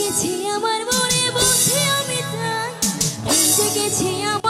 জেগেছে আমার মনে বসে আমি তাই জেগেছে আমার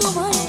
তোমায়